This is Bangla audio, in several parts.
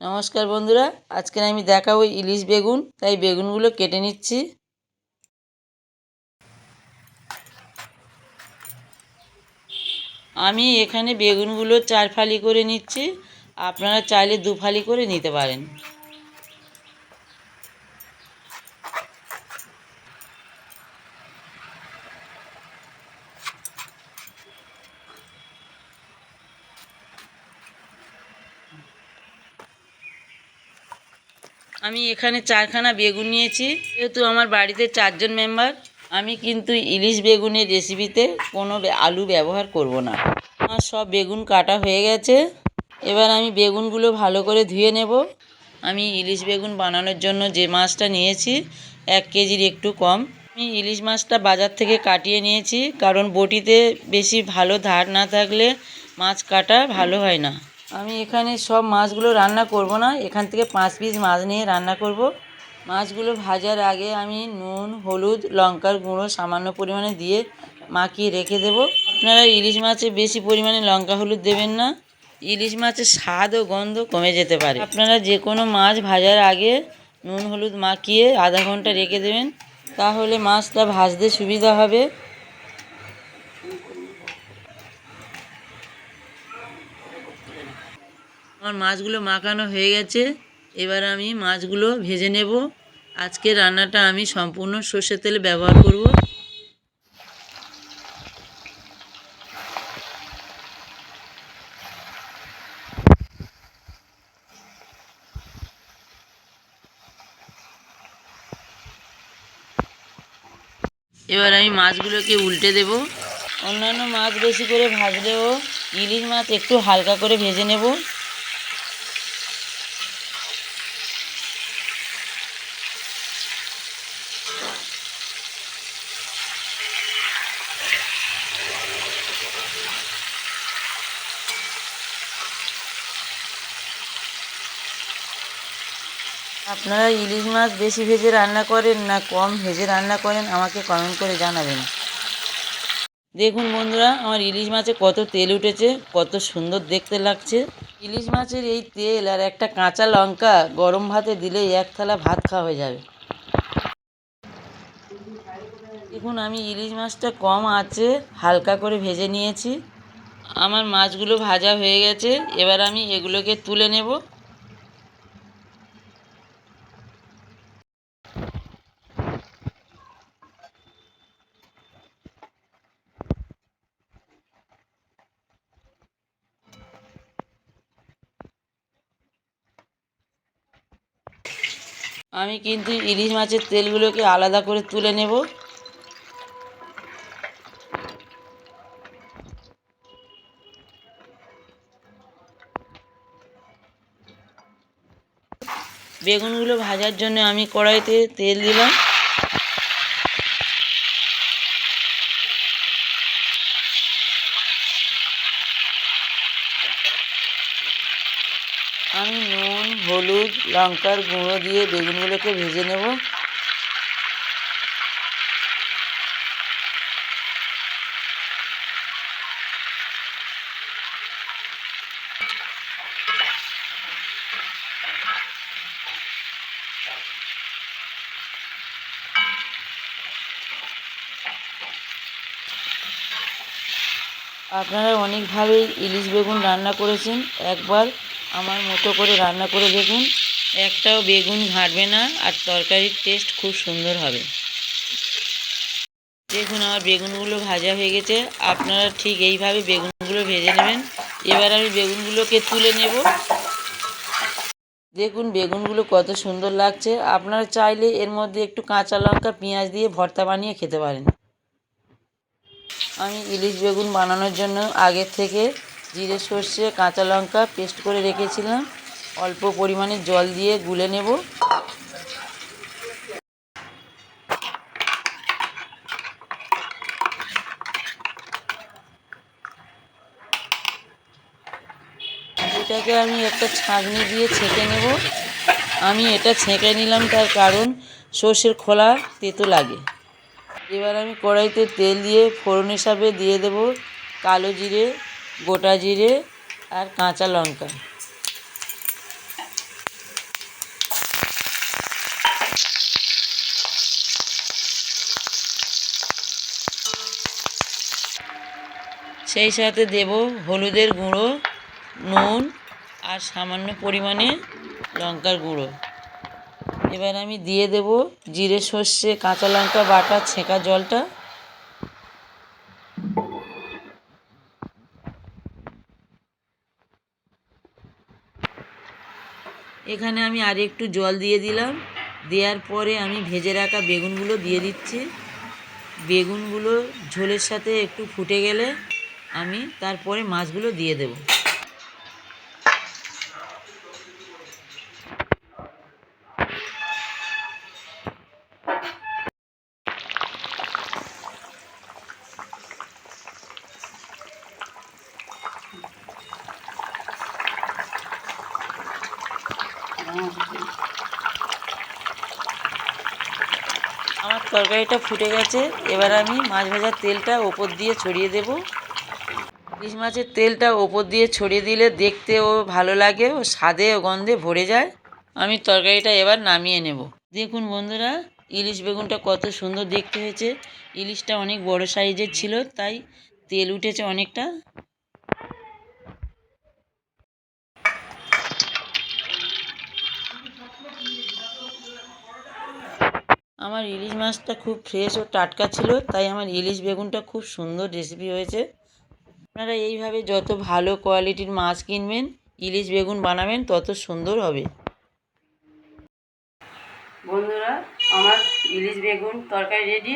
নমস্কার বন্ধুরা আজকে আমি দেখাবো ইলিশ বেগুন, তাই বেগুনগুলো কেটে নিচ্ছি। আমি এখানে বেগুনগুলো চার ফালি করে নিচ্ছি, আপনারা চাইলে দু ফালি করে নিতে পারেন। আমি এখানে চারখানা বেগুন নিয়েছি। যেহেতু আমার বাড়িতে চারজন মেম্বার আমি কিন্তু ইলিশ বেগুনের রেসিপিতে কোনো আলু ব্যবহার করব না। আমার সব বেগুন কাটা হয়ে গেছে। এবার আমি বেগুনগুলো ভালো করে ধুয়ে নেব। আমি ইলিশ বেগুন বানানোর জন্য যে মাছটা নিয়েছি, এক কেজির একটু কম। আমি ইলিশ মাছটা বাজার থেকে কাটিয়ে নিয়েছি, কারণ বটিতে বেশি ভালো ধার না থাকলে মাছ কাটা ভালো হয় না। আমি এখানে সব মাছগুলো রান্না করব না, এখান থেকে পাঁচ পিস মাছ নিয়ে রান্না করব। মাছগুলো ভাজার আগে আমি নুন, হলুদ, লঙ্কার গুঁড়ো সামান্য পরিমাণে দিয়ে মাখিয়ে রেখে দেব। আপনারা ইলিশ মাছে বেশি পরিমাণে লঙ্কা, হলুদ দেবেন না। ইলিশ মাছের স্বাদ ও গন্ধ কমে যেতে পারে। আপনারা যে কোনো মাছ ভাজার আগে নুন, হলুদ মাখিয়ে আধা ঘণ্টা রেখে দেবেন, তাহলে মাছটা ভাজতে সুবিধা হবে। আমার মাছগুলো মাখানো হয়ে গেছে। এবার আমি মাছগুলো ভেজে নেব। আজকে রান্নাটা আমি সম্পূর্ণ সর্ষের তেলে ব্যবহার করব। এবার আমি মাছগুলোকে উল্টে দেব। অন্যান্য মাছ বেশি করে ভাজলেও ইলিশ মাছ একটু হালকা করে ভেজে নেব। আপনারা ইলিশ মাছ বেশি ভেজে রান্না করেন না কম ভেজে রান্না করেন, আমাকে কমেন্ট করে জানাবেন। দেখুন বন্ধুরা, আমার ইলিশ মাছে কত তেল উঠেছে, কত সুন্দর দেখতে লাগছে। ইলিশ মাছের এই তেল আর একটা কাঁচা লঙ্কা গরম ভাতে দিলেই এক থালা ভাত খাওয়া হয়ে যাবে। দেখুন, আমি ইলিশ মাছটা কম আছে, হালকা করে ভেজে নিয়েছি। আমার মাছগুলো ভাজা হয়ে গেছে, এবার আমি এগুলোকে তুলে নেব। আমি কিন্তু ইলিশ মাছের তেলগুলোকে আলাদা করে তুলে নেব। বেগুনগুলো ভাজার জন্য আমি কড়াইতে তেল দিলাম আমি নুন হলুদ লঙ্কার গুঁড়ো দিয়ে বেগুনগুলোকে ভেজে নেব। আপনারা অনেকভাবেই ইলিশ বেগুন রান্না করেছেন। একবার আমার মতো করে রান্না করে দেখুন। একটাও বেগুন ঘাঁটবে না আর তরকারির টেস্ট খুব সুন্দর হবে। দেখুন আমার বেগুনগুলো ভাজা হয়ে গেছে। আপনারা ঠিক এইভাবে বেগুনগুলো ভেজে নেবেন। এবার আমি বেগুনগুলোকে তুলে নেব। দেখুন বেগুনগুলো কত সুন্দর লাগছে। আপনারা চাইলে এর মধ্যে একটু কাঁচা লঙ্কা, পেঁয়াজ দিয়ে ভর্তা বানিয়ে খেতে পারেন। আমি ইলিশ বেগুন বানানোর জন্য আগের থেকে জিরে সর্ষে, কাঁচা লঙ্কা পেস্ট করে রেখেছিলাম। অল্প পরিমাণে জল দিয়ে গুলে নেব। এটাকে আমি একটা ছাঁকনি দিয়ে ছেঁকে নেব। আমি এটা ছেঁকে নিলাম, তার কারণ সর্ষের খোলা তেতো লাগে। এবার আমি কড়াইতে তেল দিয়ে ফোড়ন হিসাবে দিয়ে দেব কালো জিরে, গোটা জিরে আর কাঁচা লঙ্কা। সেই সাথে দেব হলুদের গুঁড়ো, নুন আর সামান্য পরিমাণে লঙ্কার গুঁড়ো। এবার আমি দিয়ে দেব জিরে, সর্ষে, কাঁচা লঙ্কা বাটা, ছেঁকা জলটা। এখানে আমি আর একটু জল দিয়ে দিলাম। দেওয়ার পরে আমি ভেজে রাখা বেগুনগুলো দিয়ে দিচ্ছি। বেগুনগুলো ঝোলের সাথে একটু ফুটে গেলে আমি তারপরে মাছগুলো দিয়ে দেব। আমার তরকারিটা ফুটে গেছে। এবার আমি মাছ ভাজার তেলটা ওপর দিয়ে ছড়িয়ে দেব। ইলিশ মাছের তেলটা ওপর দিয়ে ছড়িয়ে দিলে দেখতেও ভালো লাগে, ও স্বাদে ও গন্ধে ভরে যায়। আমি তরকারিটা এবার নামিয়ে নেব। দেখুন বন্ধুরা, ইলিশ বেগুনটা কত সুন্দর দেখতে হয়েছে। ইলিশটা অনেক বড় সাইজের ছিল, তাই তেল উঠেছে অনেকটা। আমার ইলিশ মাছটা খুব ফ্রেশ ও টাটকা ছিল, তাই আমার ইলিশ বেগুনটা খুব সুন্দর রেসিপি হয়েছে। আপনারা এইভাবে যত ভালো কোয়ালিটির মাছ কিনবেন ইলিশ বেগুন বানাবেন তত সুন্দর হবে। বন্ধুরা আমার ইলিশ বেগুন তরকারি রেডি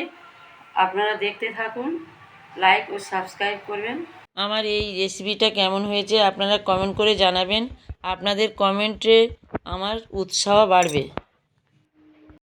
আপনারা দেখতে থাকুন লাইক ও সাবস্ক্রাইব করবেন। আমার এই রেসিপিটা কেমন হয়েছে আপনারা কমেন্ট করে জানাবেন। আপনাদের কমেন্টে আমার উৎসাহ বাড়বে।